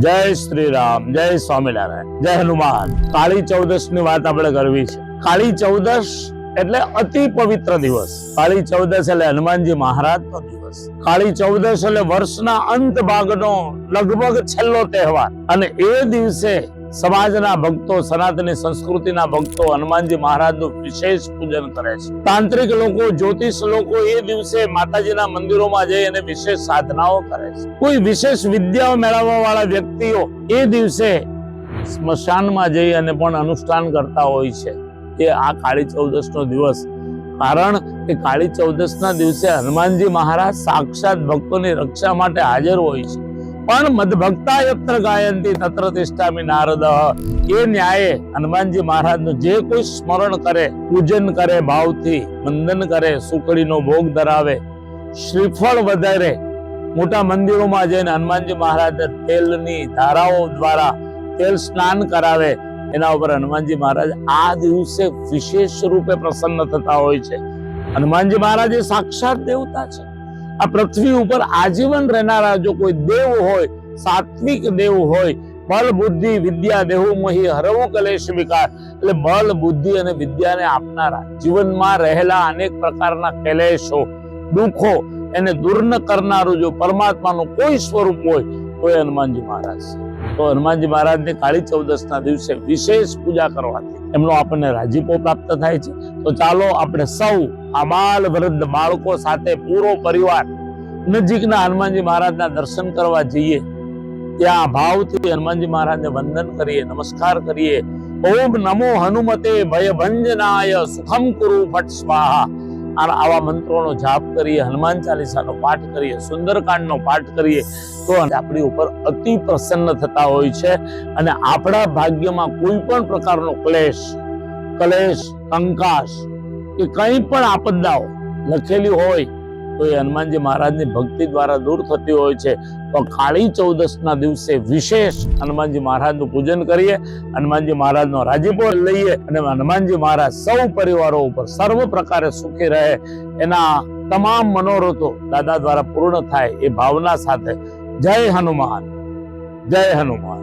જય શ્રી રામ જય સ્વામિનારાયણ, જય હનુમાન. કાળી ચૌદશની વાત આપણે કરવી છે. કાળી ચૌદશ એટલે અતિ પવિત્ર દિવસ. કાળી ચૌદશ એટલે હનુમાનજી મહારાજ નો દિવસ. કાળી ચૌદશ એટલે વર્ષના અંત ભાગનો લગભગ છેલ્લો તહેવાર. અને એ દિવસે સમાજના ભક્તો, સનાતની સંસ્કૃતિના ભક્તો હનુમાનજી મહારાજનું વિશેષ પૂજન કરે છે. તાંત્રિક લોકો, જ્યોતિષ લોકો એ દિવસે માતાજીના મંદિરોમાં જઈ અને વિશેષ સાધનાઓ કરે છે. કોઈ વિશેષ વિદ્યાઓ મેળવવા વાળા વ્યક્તિઓ એ દિવસે સ્મશાનમાં જઈ અને પણ અનુષ્ઠાન કરતા હોય છે. કે આ કાળી ચૌદશનો દિવસ. કારણ કે કાળી ચૌદશના દિવસે હનુમાનજી મહારાજ સાક્ષાત ભક્તોની રક્ષા માટે હાજર હોય છે. પણ મદભક્તા યત્ર ગાયંતી તત્ર તિષ્ઠામી નારદ. એ ન્યાયે હનુમાનજી મહારાજનું જે કોઈ સ્મરણ કરે, પૂજન કરે, ભાવથી વંદન કરે સુકડીનો ભોગ ધરાવે, શ્રીફળ વધારે, મોટા મંદિરોમાં જઈને હનુમાનજી મહારાજ તેલની ધારાઓ દ્વારા તેલ સ્નાન કરાવે, એના ઉપર હનુમાનજી મહારાજ આ દિવસે વિશેષ રૂપે પ્રસન્ન થતા હોય છે. હનુમાનજી મહારાજ એ સાક્ષાત દેવતા છે. આ પૃથ્વી ઉપર આજીવન રહેનારા જો કોઈ દેવ હોય, સાત્વિક દેવ હોય, બળ, બુદ્ધિ, વિદ્યા, દેહુ, મોહી, હરવું, કલેશ, વિકાર, એટલે બળ, બુદ્ધિ અને વિદ્યાને આપનારા, જીવનમાં રહેલા અનેક પ્રકારના કલેશો, દુઃખો એને દૂર ન કરનારું જો પરમાત્માનું કોઈ સ્વરૂપ હોય તો હનુમાનજી મહારાજ. તો હનુમાનજી મહારાજને કાળી ચૌદશના દિવસે વિશેષ પૂજા કરવાથી એમનો આપણને રાજીપો પ્રાપ્ત થાય છે. તો ચાલો આપણે સૌ આબાલ વૃદ્ધ બાળકો સાથે પૂરો પરિવાર નજીકના હનુમાનજી મહારાજના દર્શન કરવા જઈએ. ત્યાં ભાવથી હનુમાનજી મહારાજને વંદન કરીએ, નમસ્કાર કરીએ. ઓમ નમો હનુમતે ભયભંજનાય સુખમ કુરુ ફટ સ્વાહા. આવા મંત્રોનો જાપ કરીએ, હનુમાન ચાલીસાનો પાઠ કરીએ, સુંદરકાંડનો પાઠ કરીએ. તો આપણી ઉપર અતિ પ્રસન્ન થતા હોય છે. અને આપણા ભાગ્યમાં કોઈ પણ પ્રકારનો ક્લેશ, કલેશ, કંકાશ કે કંઈ પણ આપદાઓ લખેલી હોય, તો એ હનુમાનજી મહારાજની ભક્તિ દ્વારા દૂર થતી હોય છે. તો કાળી ચૌદશના દિવસે વિશેષ હનુમાનજી મહારાજનું પૂજન કરીએ, હનુમાનજી મહારાજનો રાજીપો લઈએ અને હનુમાનજી મહારાજ સૌ પરિવારો ઉપર સર્વ પ્રકારે સુખી રહે. એના તમામ મનોરથો દાદા દ્વારા પૂર્ણ થાય એ ભાવના સાથે જય હનુમાન. જય હનુમાન.